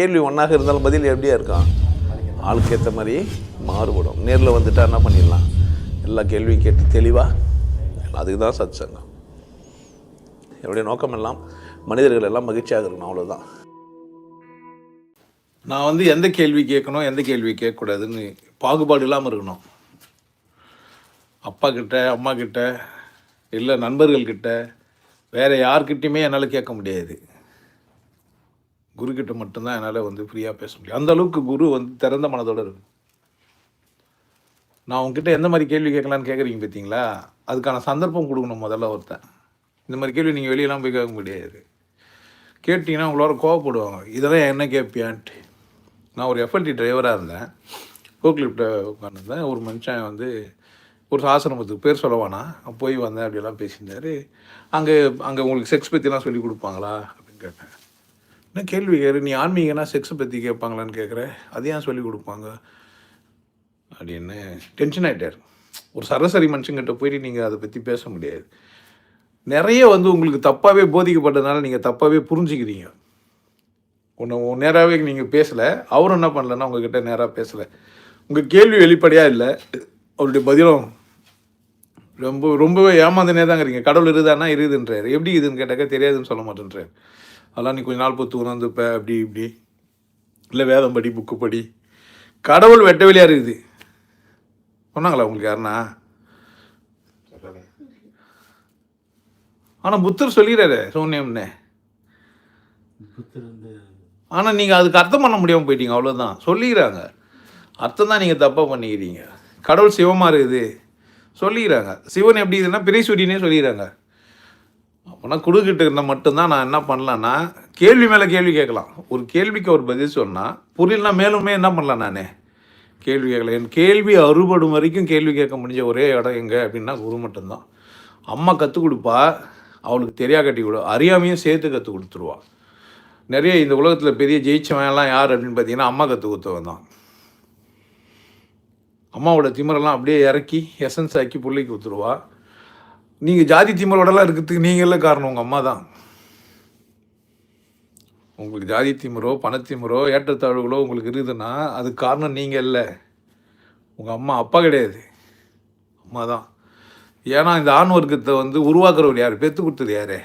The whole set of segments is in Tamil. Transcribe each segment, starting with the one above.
கேள்வி ஒன்றாக இருந்தாலும் பதில் எப்படியா இருக்கான் ஆளுக்கு ஏற்ற மாதிரி மாறுபடும். நேரில் வந்துட்டா என்ன பண்ணிடலாம்? எல்லா கேள்வியும் கேட்டு தெளிவாக அதுக்கு தான் சத் சங்கம் என்னுடைய நோக்கம் எல்லாம் மனிதர்கள் எல்லாம் மகிழ்ச்சியாக இருக்கணும் அவ்வளோதான் நான் வந்து எந்த கேள்வி கேட்கணும் எந்த கேள்வி கேட்கக்கூடாதுன்னு பாகுபாடு இல்லாமல் இருக்கணும். அப்பா கிட்ட அம்மா கிட்ட இல்லை நண்பர்கள்கிட்ட வேறு யார்கிட்டையுமே என்னால் கேட்க முடியாது. குருக்கிட்ட மட்டும்தான் என்னால் வந்து ஃப்ரீயாக பேச முடியும். அந்த அளவுக்கு குரு வந்து திறந்த மனதோடு இருக்கு. நான் உங்ககிட்ட எந்த மாதிரி கேள்வி கேட்கலான்னு கேட்குறீங்க பார்த்தீங்களா அதுக்கான சந்தர்ப்பம் கொடுக்கணும் முதல்ல ஒருத்தன் இந்த மாதிரி கேள்வி நீங்கள் வெளியெல்லாம் போய் கேட்க முடியாது. கேட்டிங்கன்னா உங்களோட கோவப்படுவாங்க. இதெல்லாம் என்ன கேட்பியான்ட்டு நான் ஒரு எஃப்எல்டி டிரைவராக இருந்தேன். கோக்லிப்ட உட்காந்துருந்தேன் ஒரு மனுஷன் வந்து ஒரு ஆசிரமத்துக்கு பேர் சொல்லவானா போய் வந்தேன் அப்படியெல்லாம் பேசியிருந்தார். அங்கே அங்கே உங்களுக்கு செக்ஸ் பற்றிலாம் சொல்லி கொடுப்பாங்களா? அப்படின்னு கேட்டேன். என்ன கேள்வி கேரு நீ ஆன்மீகனா செக்ஸை பற்றி கேட்பாங்களான்னு கேட்குற? அது ஏன் சொல்லி கொடுப்பாங்க? அப்படின்னு டென்ஷன் ஆகிட்டார் ஒரு சராசரி மனுஷங்கிட்ட போயிட்டு நீங்கள் அதை பற்றி பேச முடியாது. நிறைய வந்து உங்களுக்கு தப்பாகவே போதிக்கப்பட்டதுனால நீங்கள் தப்பாகவே புரிஞ்சுக்கிறீங்க. ஒன்று நேராகவே நீங்கள் பேசலை. அவரும் என்ன பண்ணலன்னா உங்ககிட்ட நேராக பேசலை. உங்கள் கேள்வி வெளிப்படையாக இல்லை. அவருடைய பதிலும் ரொம்ப ரொம்பவே ஏமாந்தனே தாங்கிறீங்க கடவுள் இருக்குதானா இருக்குதுன்றார் எப்படி இதுன்னு கேட்டாக்கா தெரியாதுன்னு சொல்ல மாட்டேன்றார். அதெல்லாம் நீ கொஞ்ச நாள் பொத்து உணர்ந்துப்ப அப்படி இப்படி. இல்லை வேதம் படி புக்கு படி. கடவுள் வெட்ட வெளியாக இருக்குது. சொன்னாங்களா உங்களுக்கு யாருன்னா? ஆனால் புத்தர் சொல்லிடுறாரு சூன்யம்னு ஆனால் நீங்கள் அதுக்கு அர்த்தம் பண்ண முடியாமல் போயிட்டீங்க அவ்வளோதான் சொல்லிக்கிறாங்க. அர்த்தம் தான் நீங்கள் தப்பாக பண்ணிக்கிறீங்க. கடவுள் சிவமாக இருக்குது. சொல்லிக்கிறாங்க. சிவன் எப்படி இதுன்னா பிரைசூரியனே சொல்லிக்கிறாங்க. அப்போனா கொடுக்கிட்டு இருந்தால் மட்டும்தான் நான் என்ன பண்ணலான்னா கேள்வி மேலே கேள்வி கேட்கலாம். ஒரு கேள்விக்கு ஒரு பதில் சொன்னால் புரியலனா மேலுமே என்ன பண்ணலாம் நானே? கேள்வி கேட்கல என் கேள்வி அறுபடும் வரைக்கும் கேள்வி கேட்க முடிஞ்ச ஒரே இடம் எங்கே அப்படின்னா குரு மட்டும்தான். அம்மா கற்றுக் கொடுப்பா அவளுக்கு தெரியா கட்டி கொடு. அறியாமையும் சேர்த்து கற்றுக் கொடுத்துருவா. நிறைய இந்த உலகத்தில் பெரிய ஜெயிச்சவன்லாம் யார் அப்படின்னு பார்த்தீங்கன்னா அம்மா கற்றுக் கொடுத்தவன் தான். அம்மாவோட திமரெல்லாம் அப்படியே இறக்கி எசன்ஸ் ஆக்கி பிள்ளைக்கு ஊற்றுருவா நீங்கள் ஜாதி திமிரோடலாம் இருக்கிறதுக்கு நீங்களே காரணம்? உங்கள் அம்மா தான். உங்களுக்கு ஜாதி திமிரோ பணத்திமிரோ ஏற்றத்தாழ்வுகளோ உங்களுக்கு இருக்குதுன்னா அதுக்கு காரணம் நீங்கள் இல்லை. உங்கள் அம்மா அப்பா கிடையாது. அம்மா தான். ஏன்னா இந்த ஆண் வர்க்கத்தை வந்து உருவாக்குறவர் யார்? பெற்று கொடுத்தது யார்?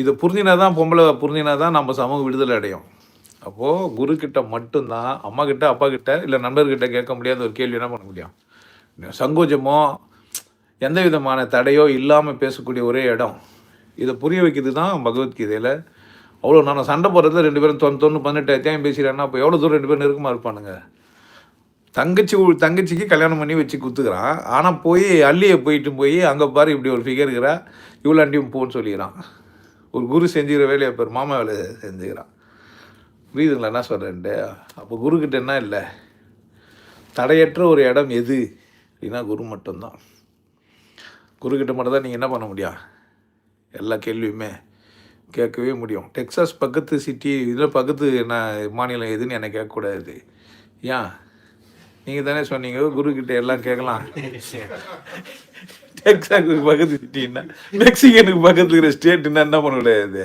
இதை புரிஞ்சினா தான் பொம்பளை புரிஞ்சினா தான் நம்ம சமூக விடுதலை அடையும். அப்போது குருக்கிட்ட மட்டும்தான் அம்மா கிட்ட அப்பா கிட்ட இல்லை நண்பர்கிட்ட கேட்க முடியாத ஒரு கேள்வி என்ன பண்ண முடியும்? சங்கோஜமோ எந்த விதமான தடையோ இல்லாமல் பேசக்கூடிய ஒரே இடம். இதை புரிய வைக்கிறது தான் பகவத்கீதையில். அவ்வளோ நான் சண்டை போடுறதுல ரெண்டு பேரும் தொண்ணூறு தொண்ணு பதினெட்டு அத்தியாயம் பேசுகிறேன்னா அப்போ எவ்வளோ தூரம் ரெண்டு பேரும் நெருக்கமாக இருப்பானுங்க? தங்கச்சி தங்கச்சிக்கு கல்யாணம் பண்ணி வச்சு குத்துக்கிறான். ஆனால் போய் அள்ளியை போயிட்டு போய் அங்கே பாரு இப்படி ஒரு ஃபிகர் இருக்கிறா. இவ்வளோ அண்டியும் போன்னு சொல்லிக்கிறான். ஒரு குரு செஞ்சுக்கிற வேலையை பேர் மாமா வேலை செஞ்சுக்கிறான். புரியுதுங்களா? என்ன சொல்கிறேன்ட்டு அப்போ குருக்கிட்ட என்ன இல்லை? தடையற்ற ஒரு இடம் எது? அப்படின்னா குரு மட்டும்தான். குருக்கிட்ட மட்டும் தான் நீங்கள் என்ன பண்ண முடியும்? எல்லா கேள்வியுமே கேட்கவே முடியும். டெக்ஸாஸ் பக்கத்து சிட்டி இதில் பக்கத்து என்ன மாநிலம் எதுன்னு என்னை கேட்கக்கூடாது. ஏன்? நீங்கள் தானே சொன்னீங்க குருக்கிட்ட எல்லாம் கேட்கலாம். டெக்ஸாஸுக்கு பக்கத்து சிட்டின்னா மெக்சிகனுக்கு பக்கத்து இருக்கிற ஸ்டேட்டுன்னா என்ன பண்ண முடியாது?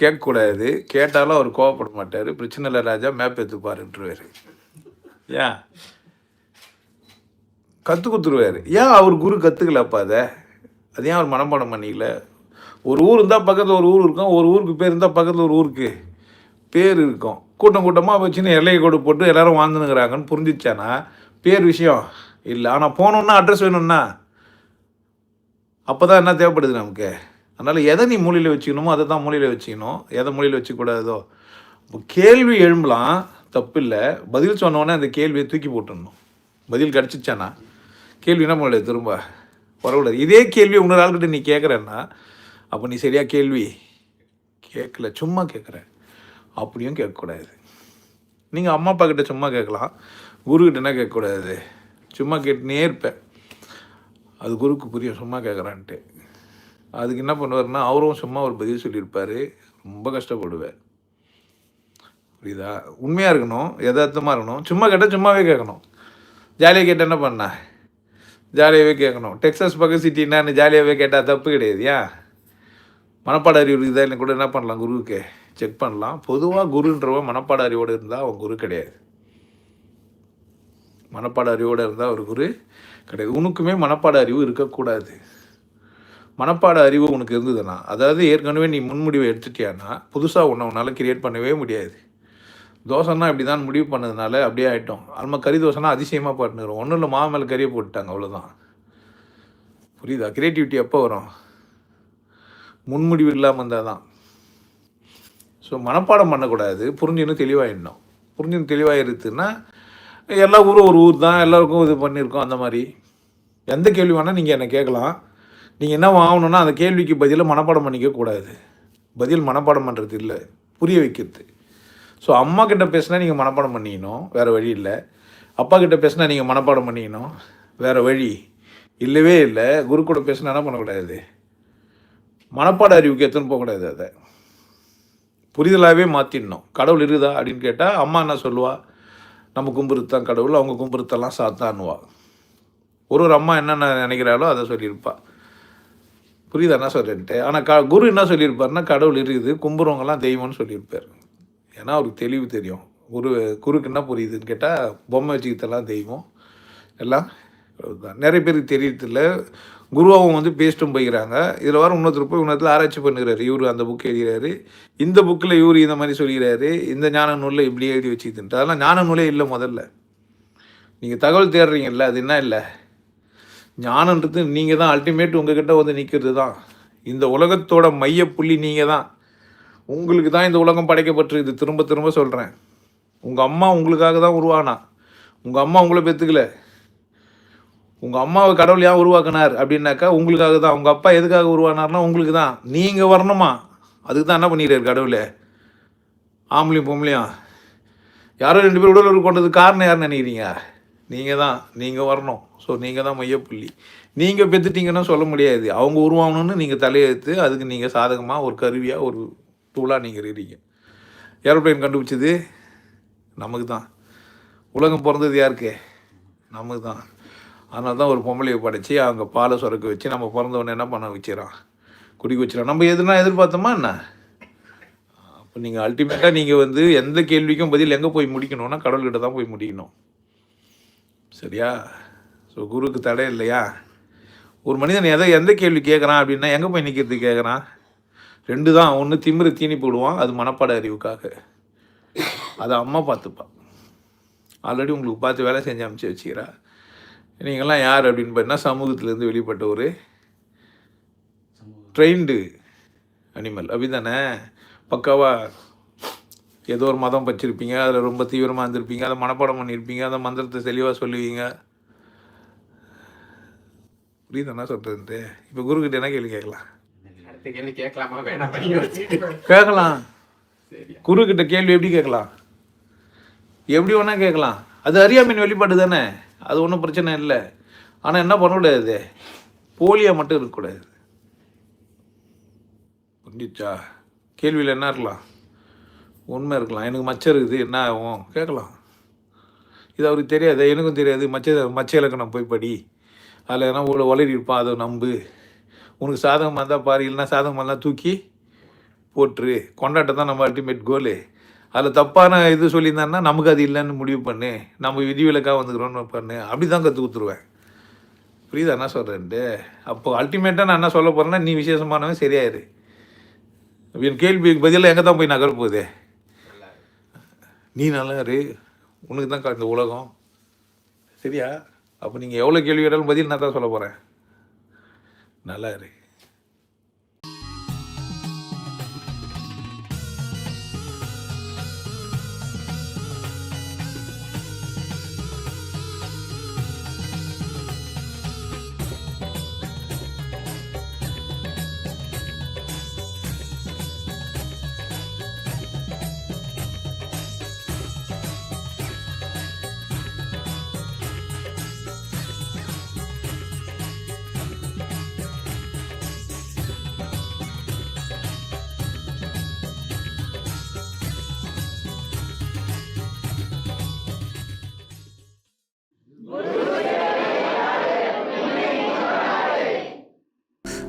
கேட்கக்கூடாது. கேட்டாலும் அவர் கோவப்பட மாட்டார். பிரச்சனை இல்லை ராஜா மேப் எடுத்துப்பாருன்றவர் ஏன்? கற்றுக் கொடுத்துருவார் ஏன் அவர் குரு கற்றுக்கலப்பா அதை? அது ஏன் அவர் மனப்பாடம் பண்ணிக்கல? ஒரு ஊர் இருந்தால் பக்கத்தில் ஒரு ஊர் இருக்கும் ஒரு ஊருக்கு பேர் இருந்தால் பக்கத்தில் ஒரு ஊருக்கு பேர் இருக்கும். கூட்டம் கூட்டமாக வச்சுன்னு எல்லையை கொடு போட்டு எல்லாரும் வாழ்ந்துனுங்கிறாங்கன்னு புரிஞ்சிச்சானா? பேர் விஷயம் இல்லை. ஆனால் போகணுன்னா அட்ரஸ் வேணும்னா அப்போ தான் என்ன தேவைப்படுது நமக்கு? அதனால் எதை நீ மூலையில் வச்சுக்கணுமோ அதை தான் மூலையில் வச்சுக்கணும். எதை மூலையில் வச்சுக்கூடாதோ? இப்போ கேள்வி எழும்பலாம். தப்பு இல்லை பதில் சொன்னோன்னே அந்த கேள்வியை தூக்கி போட்டுடணும். பதில் கிடச்சிச்சானா? கேள்வி என்ன பண்ணல திரும்ப? வரக்கூடாது இதே கேள்வி இன்னொரு ஆள்கிட்ட நீ கேட்குறேன்னா அப்போ நீ சரியாக கேள்வி கேட்கல சும்மா கேட்குற அப்படியும் கேட்கக்கூடாது நீங்கள் அம்மா அப்பா கிட்ட சும்மா கேட்கலாம் குருக்கிட்ட என்ன கேட்கக்கூடாது சும்மா கேட்டுனே இருப்பேன். அது குருக்கு புரியும் சும்மா கேட்குறான்ட்டு அதுக்கு என்ன பண்ணுவார்னா அவரும் சும்மா ஒரு பதில் சொல்லியிருப்பார். ரொம்ப கஷ்டப்படுவார் புரியுதா? உண்மையாக இருக்கணும் யதார்த்தமாக இருக்கணும். சும்மா கேட்டால் சும்மாவே கேட்கணும். ஜாலியாக கேட்டால் என்ன பண்ண? ஜாலியாகவே கேட்கணும். டெக்ஸஸ் பக்கம் சிட்டின்னு ஜாலியாகவே கேட்டால் தப்பு கிடையாது ஏன் மனப்பாட அறிவு இருக்குதா இல்லை கூட என்ன பண்ணலாம் குருவுக்கு? செக் பண்ணலாம். பொதுவாக குருன்றவன் மனப்பாட அறிவோடு இருந்தால் அவன் குரு கிடையாது. மனப்பாட அறிவோடு இருந்தால் ஒரு குரு கிடையாது. உனக்குமே மனப்பாட அறிவு இருக்கக்கூடாது. மனப்பாட அறிவு உனக்கு இருந்ததுன்னா அதாவது ஏற்கனவே நீ முன்முடிவை எடுத்துட்டியான்னா புதுசாக ஒன்று உன்னால் கிரியேட் பண்ணவே முடியாது. தோசைன்னா இப்படி தான் முடிவு பண்ணதுனால அப்படியே ஆகிட்டோம் நம்ம கறி தோசைனா அதிசயமாக பாட்டுனுறோம் ஒன்றும் இல்லை மாவு மேலே கறியை போட்டுட்டாங்க அவ்வளோதான் புரியுதா? கிரியேட்டிவிட்டி எப்போ வரும்? முன்முடிவு இல்லாமல் இருந்தால் தான் ஸோ மனப்பாடம் பண்ணக்கூடாது. புரிஞ்சுன்னு தெளிவாகிடணும் புரிஞ்சுன்னு தெளிவாகிருச்சுன்னா எல்லா ஊரும் ஒரு ஊர் தான் எல்லாருக்கும் இது பண்ணியிருக்கோம் அந்த மாதிரி. எந்த கேள்வி வேணால் நீங்கள் என்னை கேட்கலாம். நீங்கள் என்ன வாங்கணுன்னா அந்த கேள்விக்கு பதிலாக மனப்பாடம் பண்ணிக்க கூடாது பதில் மனப்பாடம் பண்ணுறது இல்லை புரிய வைக்கிறது. ஸோ அம்மா கிட்ட பேசினா நீங்கள் மனப்பாடம் பண்ணிக்கணும். வேறு வழி இல்லை. அப்பா கிட்ட பேசினா நீங்கள் மனப்பாடம் பண்ணிக்கணும். வேறு வழி இல்லவே இல்லை. குரு கூட பேசினா என்ன பண்ணக்கூடாது? மனப்பாட அறிவுக்கு எத்தனை போகக்கூடாது அதை? புரிதலாகவே மாற்றிடணும் கடவுள் இருக்குதா அப்படின்னு கேட்டால் அம்மா என்ன சொல்லுவா? நம்ம கும்புறுத்தான் கடவுள் அவங்க கும்புறுத்தெல்லாம் சாத்தான்னுவா. ஒரு ஒரு அம்மா என்னென்ன நினைக்கிறாளோ அதை சொல்லியிருப்பா. புரியுதா என்ன சொல்கிறேன்ட்டு ஆனால் க குரு என்ன சொல்லியிருப்பாருன்னா கடவுள் இருக்குது கும்புறவங்கலாம் தெய்வம்னு சொல்லியிருப்பார். ஏன்னா அவருக்கு தெளிவு தெரியும். குரு குருக்கு என்ன புரியுதுன்னு கேட்டால் பொம்மை வச்சுக்கிட்டெல்லாம் தெய்வம். எல்லாம் தான் நிறைய பேருக்கு தெரியறதில்ல குருவாவும் வந்து பேசிட்டும் போய்க்கிறாங்க. இதில் வர இன்னொருத்தர் போய் இன்னொருத்தில் ஆராய்ச்சி பண்ணுகிறாரு. இவர் அந்த புக் எழுதுகிறாரு இந்த புக்கில் இவர் இந்த மாதிரி சொல்கிறாரு இந்த ஞான நூலில் இப்படி எழுதி வச்சுக்கிட்டு அதெல்லாம் ஞான நூலே இல்லை முதல்ல. நீங்கள் தகவல் தேடுறீங்கல்ல அது என்ன இல்லை? ஞானன்றது நீங்கள் தான் அல்டிமேட் உங்ககிட்ட வந்து நிற்கிறது தான் இந்த உலகத்தோட மைய புள்ளி நீங்கள் தான் உங்களுக்கு தான் இந்த உலகம் படைக்கப்பட்டிருக்குது திரும்ப திரும்ப சொல்கிறேன் உங்கள் அம்மா உங்களுக்காக தான் உருவானா? உங்கள் அம்மா உங்களை பெற்றுக்கல உங்கள் அம்மாவை கடவுள் ஏன் உருவாக்குனார் அப்படின்னாக்கா உங்களுக்காக தான். உங்கள் அப்பா எதுக்காக உருவானார்னா உங்களுக்கு தான். நீங்கள் வரணுமா? அதுக்கு தான் என்ன பண்ணிக்கிறார் கடவுளே? ஆம்பளையும் பொம்பளையும். யாரோ ரெண்டு பேர் உடல் உறவு கொண்டது காரணம் யாருன்னு நினைக்கிறீங்க? நீங்கள் தான். நீங்கள் வரணும். ஸோ நீங்கள் தான் மையப்புள்ளி. நீங்கள் பெற்றுட்டீங்கன்னா சொல்ல முடியாது. அவங்க உருவாகணும்னு நீங்கள் தலையெழுத்து அதுக்கு நீங்கள் சாதகமாக ஒரு கருவியாக ஒரு தூளாக நீங்கள் இருக்கிறீங்க ஏரோப்ளைன் கண்டுபிடிச்சது நமக்கு தான் உலகம் பிறந்தது யாருக்கு? நமக்கு தான் அதனால தான் ஒரு பொம்பளையை படைச்சி அவங்க பாலை சுரக்க வச்சு நம்ம பிறந்தவொடனே என்ன பண்ண வச்சிடறான் குடிக்க வச்சிடறான் நம்ம எதுனா எதிர்பார்த்தோமா என்ன? அப்போ நீங்கள் அல்டிமேட்டாக நீங்கள் வந்து எந்த கேள்விக்கும் பதில் எங்கே போய் முடிக்கணும்னா கடவுள்கிட்ட தான் போய் முடிக்கணும். சரியா? ஸோ குருக்கு தடை இல்லையா? ஒரு மனிதன் எதை எந்த கேள்வி கேட்குறான் அப்படின்னா எங்கே போய் நிற்கிறது கேட்குறான்? ரெண்டு தான் ஒன்று திமிரு தீனி போடுவான் அது மனப்பாட அறிவுக்காக. அதை அம்மா பார்த்துப்பா. ஆல்ரெடி உங்களுக்கு பார்த்து வேலை செஞ்சு அமுச்சு வச்சுக்கிறா. நீங்கள்லாம் யார் அப்படின்னு பார்த்தீங்கன்னா சமூகத்திலேருந்து வெளிப்பட்ட ஒரு ட்ரெயின்டு அனிமல் அப்படி தானே பக்காவாக ஏதோ ஒரு மதம் பச்சிருப்பீங்க அதில் ரொம்ப தீவிரமாக இருந்திருப்பீங்க அதை மனப்பாடம் பண்ணியிருப்பீங்க அந்த மந்திரத்தை தெளிவாக சொல்லுவீங்க. புரியுது என்ன சொல்கிறதுன்ட்டு இப்போ குருக்கிட்ட என்ன கேள்வி கேட்கலாம்? கேள்வி கேட்கலாமா வேணாம் கேட்கலாம். சரி குருக்கிட்ட கேள்வி எப்படி கேட்கலாம்? எப்படி வேணா கேட்கலாம். அது அறியாமையின் வெளிப்பாடு தானே. அது ஒன்றும் பிரச்சனை இல்லை. ஆனால் என்ன பண்ணக்கூடாது போலியாக மட்டும் இருக்கக்கூடாது. புரிஞ்சிச்சா கேள்வியில் என்ன இருக்கலாம்? உண்மை இருக்கலாம். எனக்கு மச்சம் இருக்குது. என்ன ஆகும்? கேட்கலாம். இது அவருக்கு தெரியாது. எனக்கும் தெரியாது. மச்ச மச்ச இலக்கணம் போய் படி. அதில் எதனா உள்ள வளரி இருப்பான் அதை நம்பு. உனக்கு சாதகமாக இருந்தால் பாரு இல்லைன்னா சாதகமாக தூக்கி போட்டுரு. கொண்டாட்டம் தான் நம்ம அல்டிமேட் கோலு அதில் தப்பான இது சொல்லியிருந்தான்னா நமக்கு அது இல்லைன்னு முடிவு பண்ணு. நம்ம விதிவிலக்காக வந்துக்கிறோன்னு பண்ணு. அப்படி தான் கற்று கொடுத்துருவேன். புரியுதா? என்ன சொல்கிறேன்ட்டு அப்போ அல்டிமேட்டாக நான் என்ன சொல்ல போகிறேன்னா நீ விசேஷமானவன் சரியாயிரு. என் கேள்விக்கு பதிலாக எங்கே தான் போய் நகர போகுது? நீ நல்லா இரு. உனக்கு தான் இந்த உலகம். சரியா? அப்போ நீங்கள் எவ்வளோ கேள்வி கேட்டாலும் பதில் நான் தான் சொல்ல போகிறேன் நல்லா இரு